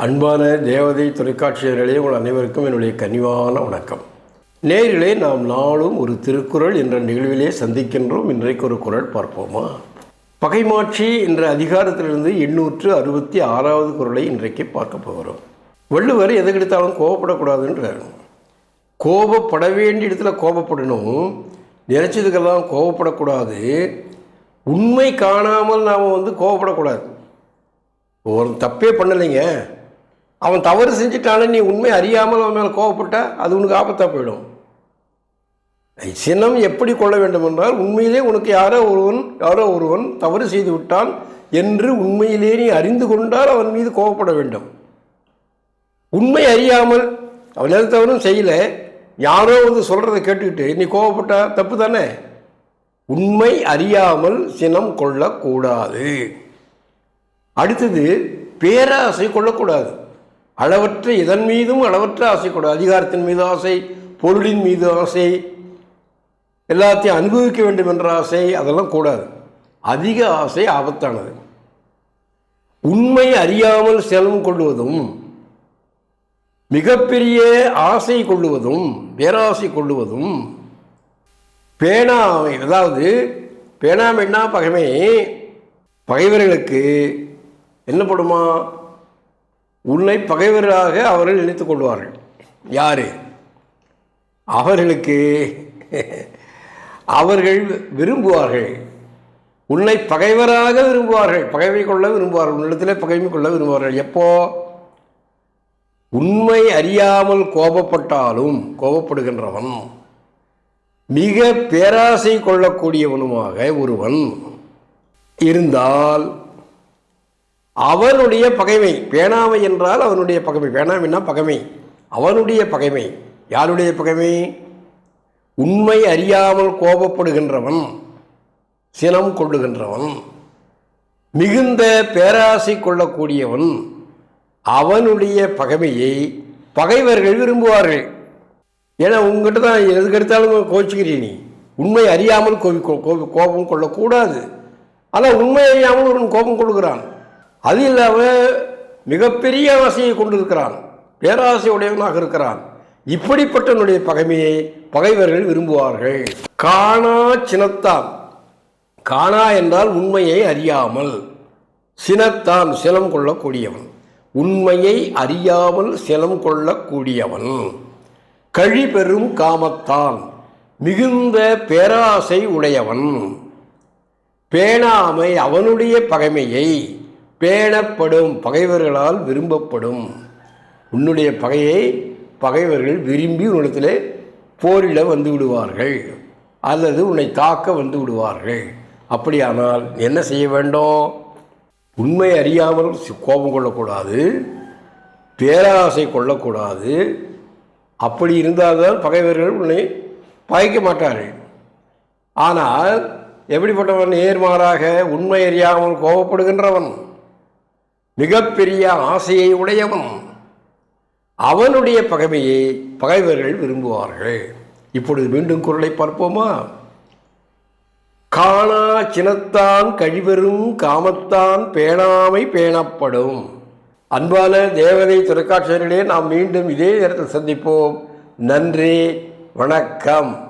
அன்பான தேவதை தொலைக்காட்சியர்களே உங்கள் அனைவருக்கும் என்னுடைய கனிவான வணக்கம். நேரிலே நாம் நாளும் ஒரு திருக்குறள் என்ற நிகழ்விலே சந்திக்கின்றோம். இன்றைக்கு ஒரு குரல் பார்ப்போமா? பகைமாட்சி என்ற அதிகாரத்திலிருந்து எண்ணூற்று அறுபத்தி ஆறாவது குரலை இன்றைக்கு பார்க்க போகிறோம். வள்ளுவர் எதுக்கெடுத்தாலும் கோபப்படக்கூடாதுன்றார். கோபப்பட வேண்டிய இடத்துல கோபப்படணும். நினைச்சதுக்கெல்லாம் கோபப்படக்கூடாது. உண்மை காணாமல் நாம் வந்து கோபப்படக்கூடாது. ஒரு தப்பே பண்ணலைங்க. அவன் தவறு செஞ்சுட்டானே நீ உண்மை அறியாமல் அவன் மேலே கோவப்பட்டா அது உனக்கு ஆபத்தாக போயிடும். சினம் எப்படி கொள்ள வேண்டும் என்றால் உண்மையிலே உனக்கு யாரோ ஒருவன் யாரோ ஒருவன் தவறு செய்து விட்டான் என்று உண்மையிலே நீ அறிந்து கொண்டால் அவன் மீது கோவப்பட வேண்டும். உண்மை அறியாமல் அவன் எந்த தவறும் செய்யலை யாரோ வந்து சொல்கிறத கேட்டுக்கிட்டு நீ கோவப்பட்டா தப்பு தானே? உண்மை அறியாமல் சினம் கொள்ளக்கூடாது. அடுத்தது பேராசை கொள்ளக்கூடாது. அளவற்ற இதன் மீதும் அளவற்ற ஆசை கூடாது அதிகாரத்தின் மீது ஆசை பொருளின் மீது ஆசை எல்லாத்தையும் அனுபவிக்க வேண்டும் என்ற ஆசை அதெல்லாம் கூடாது. அதிக ஆசை ஆபத்தானது. உண்மை அறியாமல் செலவு கொள்வதும் மிகப்பெரிய ஆசை கொள்ளுவதும் பேராசை கொள்ளுவதும் பேணாமை அதாவது பேணாமைன்னா பகைமை பகைவர்களுக்கு என்ன பண்ணுமா உன்னை பகைவராக அவர்கள் நினைத்து கொள்வார்கள். யாரு? அவர்களுக்கு. அவர்கள் விரும்புவார்கள். உன்னை பகைவராக விரும்புவார்கள். பகைமை கொள்ள விரும்புவார்கள். உன்னிடத்தில் பகைமை கொள்ள விரும்புவார்கள். எப்போ? உண்மை அறியாமல் கோபப்பட்டாலும் கோபப்படுகின்றவன் மிக பேராசை கொள்ளக்கூடியவனுமாக ஒருவன் இருந்தால் அவனுடைய பகைமை. பேணாமை என்றால் அவனுடைய பகைமை. பேணாமைன்னா பகைமை. அவனுடைய பகைமை. யாருடைய பகைமை? உண்மை அறியாமல் கோபப்படுகின்றவன் சினம் கொள்ளுகின்றவன் மிகுந்த பேராசை கொள்ளக்கூடியவன். அவனுடைய பகைமையை பகைவர்கள் விரும்புவார்கள். ஏன்னா உங்ககிட்ட தான் எதுக்கு எடுத்தாலும் கோச்சிக்கிறீ நீ. உண்மை அறியாமல் கோபி கோபம் கொள்ளக்கூடாது. ஆனால் உண்மை அறியாமல் ஒருவன் கோபம் கொள்கிறான். அது இல்லாமல் மிகப்பெரிய ஆசையை கொண்டிருக்கிறான். பேராசையுடையவனாக இருக்கிறான். இப்படிப்பட்டவனுடைய பகைமையை பகைவர்கள் விரும்புவார்கள். காணா சினத்தான். காணா என்றால் உண்மையை அறியாமல். சினத்தான் சிலம் கொள்ளக்கூடியவன். உண்மையை அறியாமல் சிலம் கொள்ளக்கூடியவன். கழி பெறும் காமத்தான். மிகுந்த பேராசை உடையவன். பேணாமை அவனுடைய பகைமையை பேணப்படும் பகைவர்களால் விரும்பப்படும். உன்னுடைய பகையை பகைவர்கள் விரும்பி உன்னிடத்தில் போரிட வந்து விடுவார்கள். அல்லது உன்னை தாக்க வந்து விடுவார்கள். அப்படியானால் என்ன செய்ய வேண்டும்? உண்மை அறியாமல் கோபம் கொள்ளக்கூடாது. பேராசை கொள்ளக்கூடாது. அப்படி இருந்தால்தான் பகைவர்கள் உன்னை பகைக்க மாட்டார்கள். ஆனால் எப்படிப்பட்டவன் நேர்மாறாக உண்மை அறியாமல் கோபப்படுகின்றவன்? மிகப்பெரிய ஆசையை உடையவன். அவனுடைய பகைமையை பகைவர்கள் விரும்புவார்கள். இப்பொழுது மீண்டும் குரலை பார்ப்போமா? காணா சினத்தான் கழிவரும் காமத்தான் பேணாமை பேணப்படும். அன்பான தேவதை தொலைக்காட்சியர்களே நாம் மீண்டும் இதே நேரத்தில் சந்திப்போம். நன்றி வணக்கம்.